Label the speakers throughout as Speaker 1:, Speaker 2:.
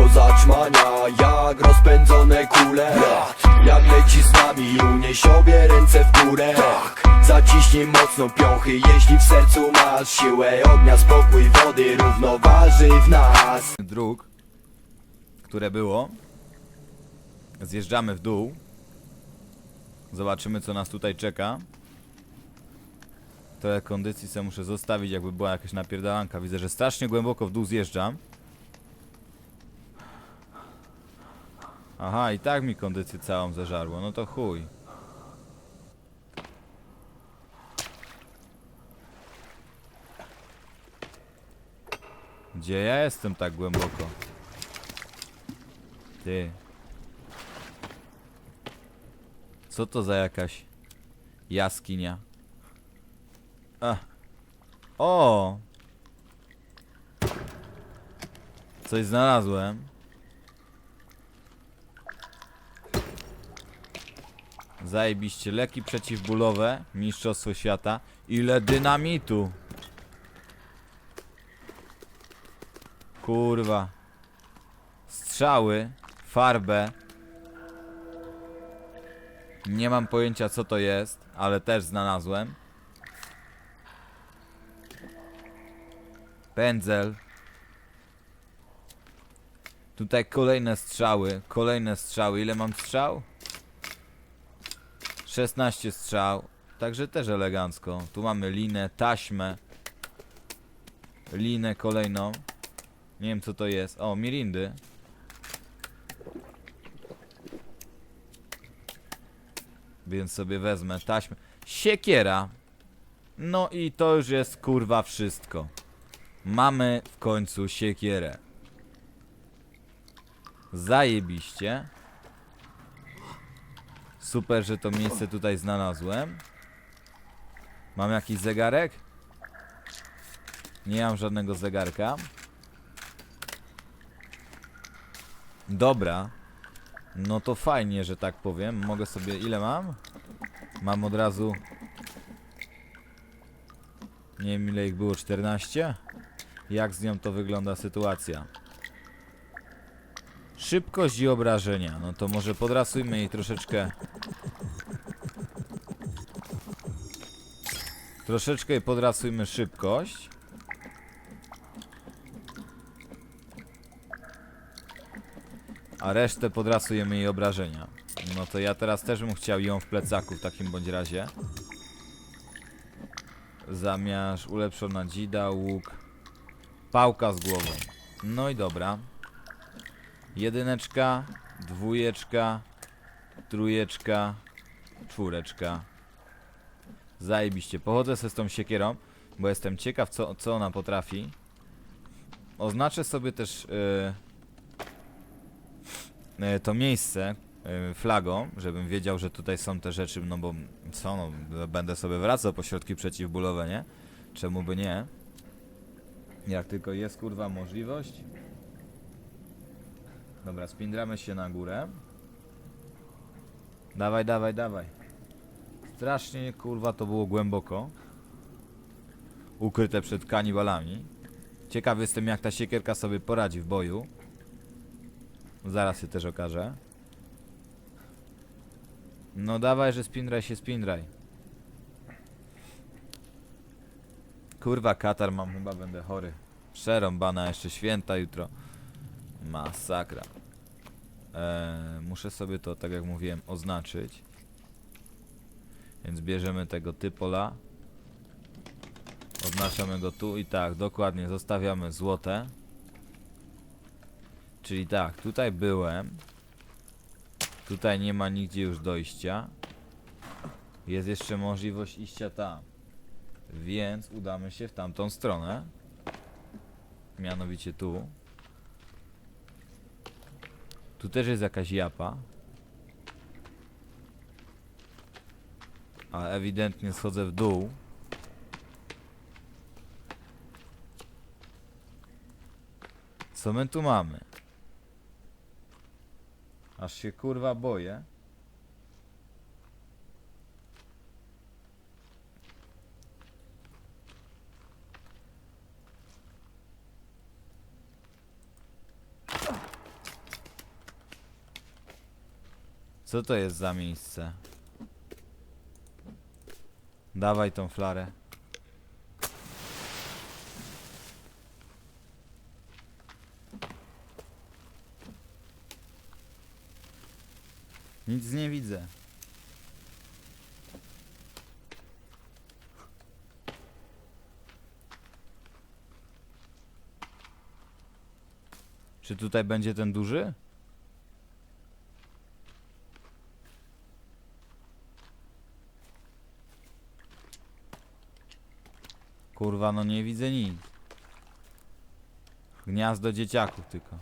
Speaker 1: do zaćmania Jak rozpędzone kule Jak leci z nami Unieś obie ręce w górę Zaciśnij mocno piąchy Jeśli w sercu masz siłę ognia Spokój wody równoważy w nas
Speaker 2: dróg, które było. Zjeżdżamy w dół. Zobaczymy, co nas tutaj czeka. Trochę kondycji sobie muszę zostawić, jakby była jakaś napierdalanka. Widzę, że strasznie głęboko w dół zjeżdżam. Aha, i tak mi kondycję całą zeżarło. No to chuj. Gdzie ja jestem tak głęboko? Ty. Co to za jakaś jaskinia? A. O! Coś znalazłem. Zajebiście. Leki przeciwbólowe. Mistrzostwo świata. Ile dynamitu! Kurwa. Strzały, farbę. Nie mam pojęcia co to jest, ale też znalazłem. Pędzel. Tutaj kolejne strzały, kolejne strzały. Ile mam strzał? 16 strzał. Także też elegancko. Tu mamy linę, taśmę. Linę kolejną. Nie wiem co to jest. O, mirindy. Więc sobie wezmę taśmę. Siekiera. No i to już jest kurwa wszystko. Mamy w końcu siekierę. Zajebiście. Super, że to miejsce tutaj znalazłem. Mam jakiś zegarek? Nie mam żadnego zegarka. Dobra. No to fajnie, że tak powiem. Mogę sobie. Ile mam? Mam od razu. Nie wiem ile ich było, 14? Jak z nią to wygląda sytuacja? Szybkość i obrażenia. No to może podrasujmy jej troszeczkę. Troszeczkę podrasujmy szybkość. A resztę podrasujemy jej obrażenia. No to ja teraz też bym chciał ją w plecaku w takim bądź razie. Zamiast ulepszona dzida, łuk, pałka z głową. No i dobra. Jedyneczka, dwójeczka, trójeczka, czwóreczka. Zajebiście. Pochodzę se z tą siekierą, bo jestem ciekaw co, co ona potrafi. Oznaczę sobie też... Yy, e, to miejsce e, flagą, żebym wiedział, że tutaj są te rzeczy, no bo co, no, będę sobie wracał po środki przeciwbólowe, nie? Czemu by nie? Jak tylko jest kurwa możliwość. Dobra, spindramy się na górę. Dawaj, dawaj, dawaj. Strasznie kurwa to było głęboko. Ukryte przed kanibalami. Ciekaw jestem jak ta siekierka sobie poradzi w boju. Zaraz się też okaże. No dawaj, że spindraj się spindraj. Kurwa, katar mam, chyba będę chory. Przerąbana, jeszcze święta jutro. Masakra. Eee, muszę sobie to, tak jak mówiłem, oznaczyć. Więc bierzemy tego typola. Oznaczamy go tu i tak, dokładnie, zostawiamy złote. Czyli tak, tutaj byłem. Tutaj nie ma nigdzie już dojścia. Jest jeszcze możliwość iścia tam. Więc udamy się w tamtą stronę. Mianowicie tu. Tu też jest jakaś japa. Ale ewidentnie schodzę w dół. Co my tu mamy? Aż się kurwa boję. Co to jest za miejsce? Dawaj tą flarę. Nic nie widzę. Czy tutaj będzie ten duży? Kurwa, no nie widzę nic. Gniazdo dzieciaków tylko.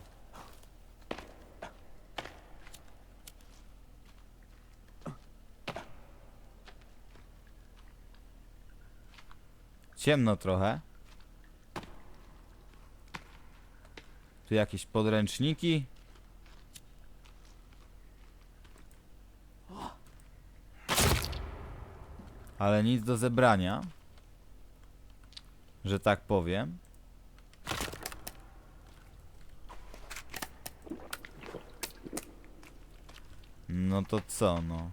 Speaker 2: Ciemno trochę. Tu jakieś podręczniki. Ale nic do zebrania. Że tak powiem. No to co, no?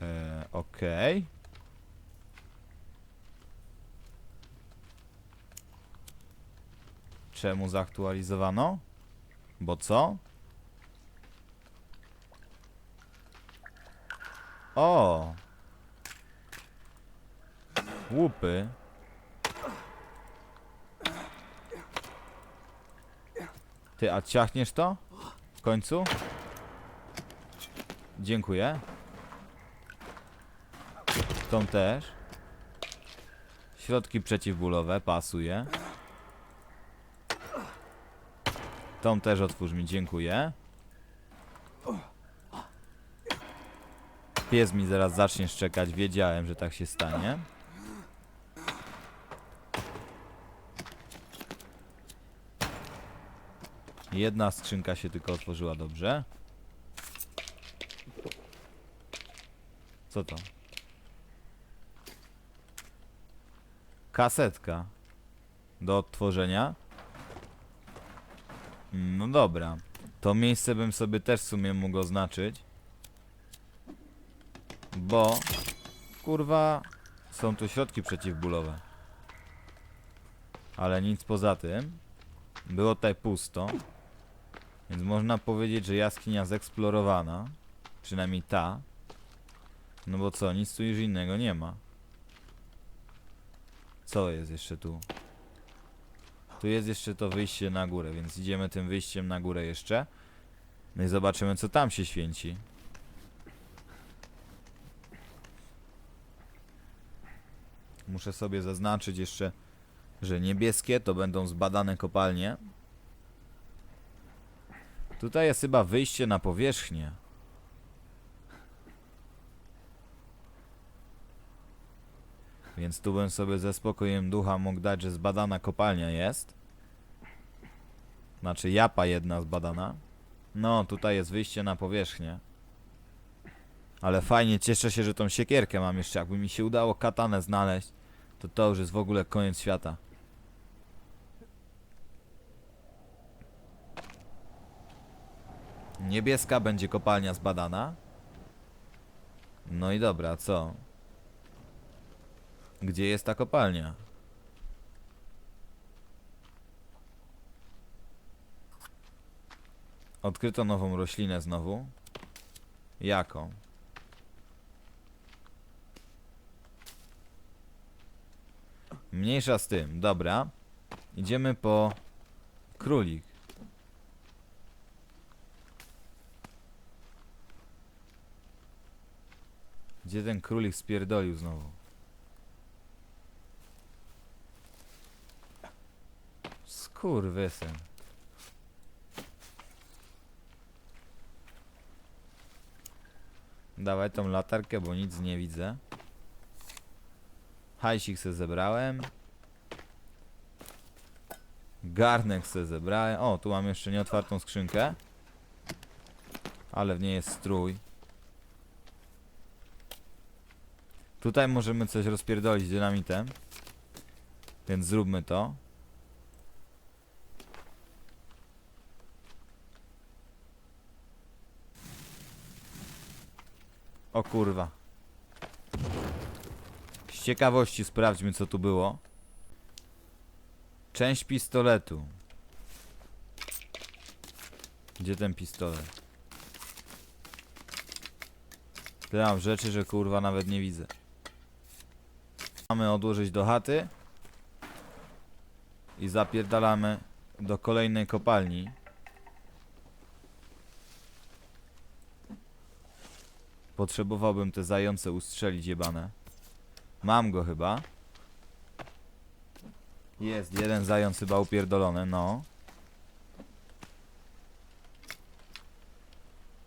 Speaker 2: Eee, okej. Czemu zaktualizowano? Bo co? O! Łupy. Ty, a ciachniesz to? W końcu? Dziękuję. Tą też. Środki przeciwbólowe, pasuje. Tą też otwórz mi, dziękuję. Pies mi zaraz zacznie szczekać, wiedziałem, że tak się stanie. Jedna skrzynka się tylko otworzyła dobrze. Co to? Kasetka. Do odtworzenia. Mm, No dobra. To miejsce bym sobie też w sumie mógł oznaczyć. Bo... Kurwa... Są tu środki przeciwbólowe. Ale nic poza tym. Było tutaj pusto. Więc można powiedzieć, że jaskinia zeksplorowana. Przynajmniej ta. No bo co, nic tu już innego nie ma. Co jest jeszcze tu? Tu jest jeszcze to wyjście na górę, więc idziemy tym wyjściem na górę jeszcze. No i zobaczymy, co tam się święci. Muszę sobie zaznaczyć jeszcze, że niebieskie to będą zbadane kopalnie. Tutaj jest chyba wyjście na powierzchnię. Więc tu bym sobie ze spokojem ducha mógł dać, że zbadana kopalnia jest. Znaczy japa jedna zbadana. No, tutaj jest wyjście na powierzchnię. Ale fajnie, cieszę się, że tą siekierkę mam jeszcze. Jakby mi się udało katanę znaleźć, to to już jest w ogóle koniec świata. Niebieska będzie kopalnia zbadana. No i dobra, co? Gdzie jest ta kopalnia? Odkryto nową roślinę znowu. Jaką? Mniejsza z tym, dobra. Idziemy po królik. Gdzie ten królik spierdolił znowu? Skurwysyn. Dawaj tą latarkę, bo nic nie widzę. Hajsik se zebrałem. Garnek se zebrałem. O, tu mam jeszcze nieotwartą skrzynkę. Ale w niej jest strój. Tutaj możemy coś rozpierdolić dynamitem. Więc zróbmy to. O kurwa. Z ciekawości sprawdźmy co tu było. Część pistoletu. Gdzie ten pistolet? Tyle mam rzeczy, że kurwa nawet nie widzę. Mamy odłożyć do chaty. I zapierdalamy do kolejnej kopalni. Potrzebowałbym te zające ustrzelić jebane. Mam go chyba. Jest, jeden zając chyba upierdolony, no.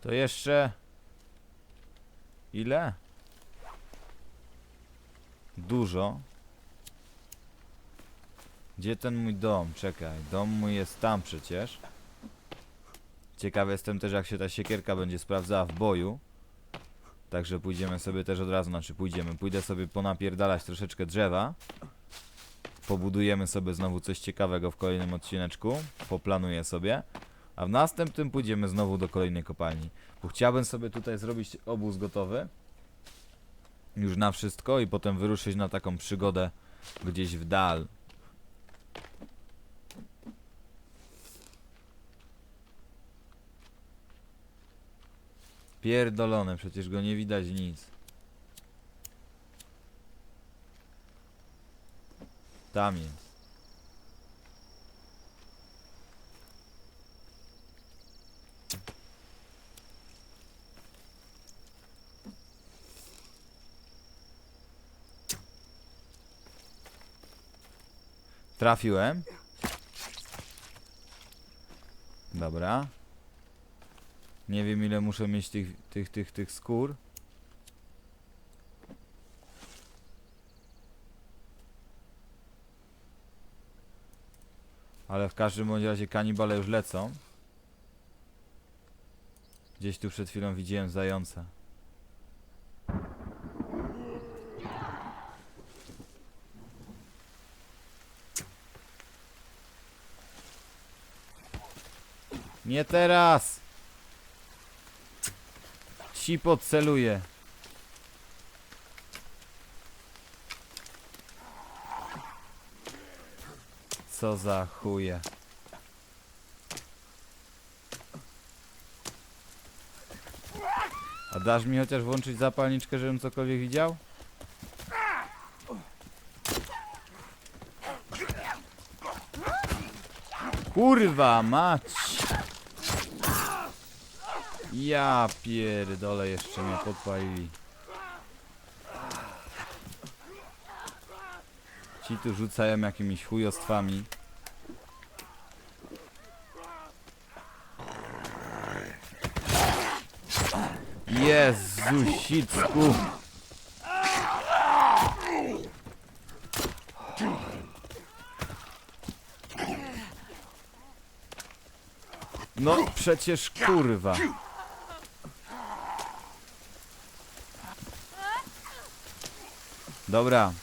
Speaker 2: To jeszcze... Ile? Dużo. Gdzie ten mój dom? Czekaj, dom mój jest tam przecież. Ciekawy jestem też jak się ta siekierka będzie sprawdzała w boju. Także pójdziemy sobie też od razu, znaczy pójdziemy, pójdę sobie ponapierdalać troszeczkę drzewa. Pobudujemy sobie znowu coś ciekawego w kolejnym odcineczku. Poplanuję sobie. A w następnym pójdziemy znowu do kolejnej kopalni. Bo chciałbym sobie tutaj zrobić obóz gotowy. Już na wszystko i potem wyruszyć na taką przygodę gdzieś w dal. Pierdolone, przecież go nie widać nic. Tam jest. Trafiłem. Dobra. Nie wiem ile muszę mieć tych, tych, tych, tych skór. Ale w każdym bądź razie kanibale już lecą. Gdzieś tu przed chwilą widziałem zająca. Nie teraz! Ci podceluję. Co za chuje. A dasz mi chociaż włączyć zapalniczkę, żebym cokolwiek widział? Kurwa mać! Ja pierdolę, jeszcze mnie podpalili. Ci tu rzucają jakimiś chujostwami. Jezusicku! No przecież kurwa. Dobra.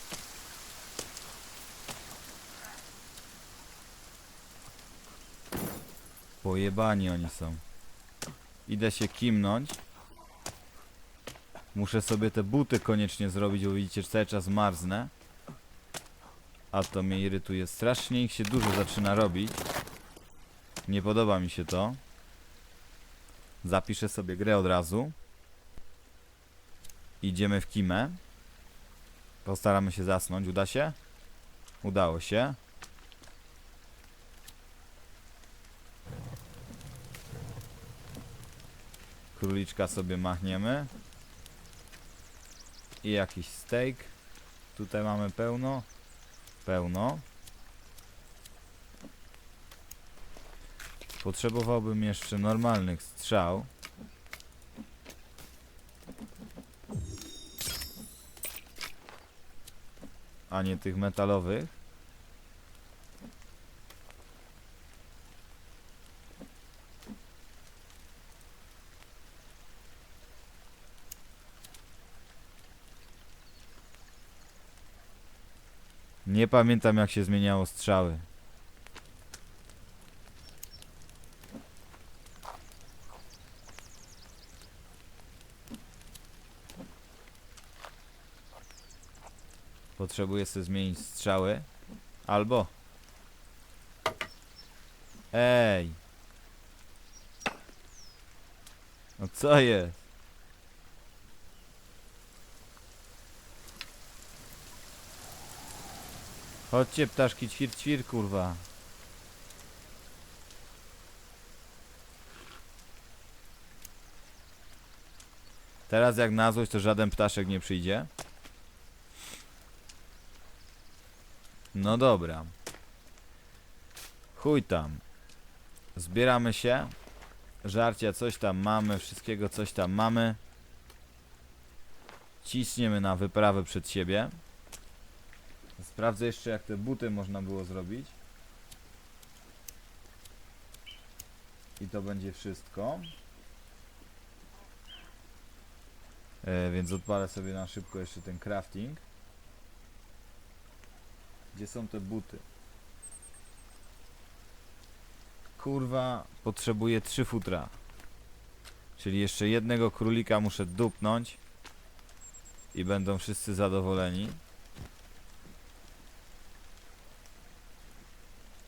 Speaker 2: Pojebani oni są. Idę się kimnąć. Muszę sobie te buty koniecznie zrobić, bo widzicie, że cały czas marznę. A to mnie irytuje. Strasznie ich się dużo zaczyna robić. Nie podoba mi się to. Zapiszę sobie grę od razu. Idziemy w kimę. Postaramy się zasnąć. Uda się? Udało się. Króliczka sobie machniemy. I jakiś steak. Tutaj mamy pełno. Pełno. Potrzebowałbym jeszcze normalnych strzał. A nie tych metalowych. Nie pamiętam jak się zmieniało strzały. Potrzebuję sobie zmienić strzały. Albo... Ej! No co jest? Chodźcie ptaszki ćwir ćwir kurwa. Teraz jak na złość to żaden ptaszek nie przyjdzie. No dobra. Chuj tam. Zbieramy się. Żarcia coś tam mamy, wszystkiego coś tam mamy. Ciśniemy na wyprawę przed siebie. Sprawdzę jeszcze jak te buty można było zrobić. I to będzie wszystko. E, więc odpalę sobie na szybko jeszcze ten crafting. Gdzie są te buty? Kurwa, potrzebuję trzy futra. Czyli jeszcze jednego królika muszę dupnąć. I będą wszyscy zadowoleni.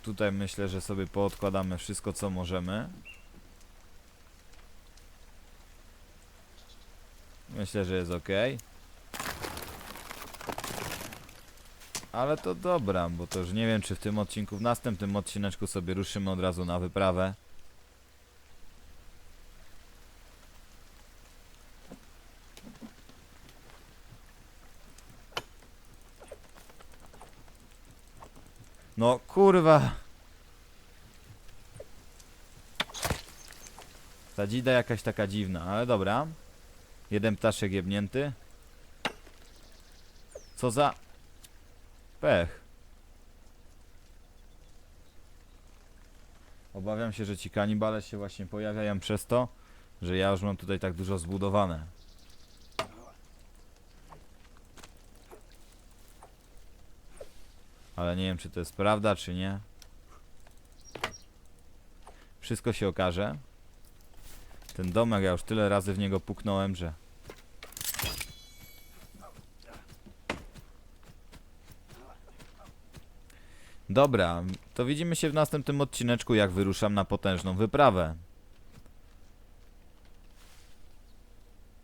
Speaker 2: Tutaj myślę, że sobie poodkładamy wszystko co możemy. Myślę, że jest ok. Ale to dobra, bo to już nie wiem, czy w tym odcinku, w następnym odcineczku sobie ruszymy od razu na wyprawę. No kurwa. Ta dzida jakaś taka dziwna, ale dobra. Jeden ptaszek jebnięty. Co za... Pech. Obawiam się, że ci kanibale się właśnie pojawiają przez to, że ja już mam tutaj tak dużo zbudowane. Ale nie wiem, czy to jest prawda, czy nie. Wszystko się okaże. Ten domek, ja już tyle razy w niego puknąłem, że... Dobra, to widzimy się w następnym odcineczku, jak wyruszam na potężną wyprawę.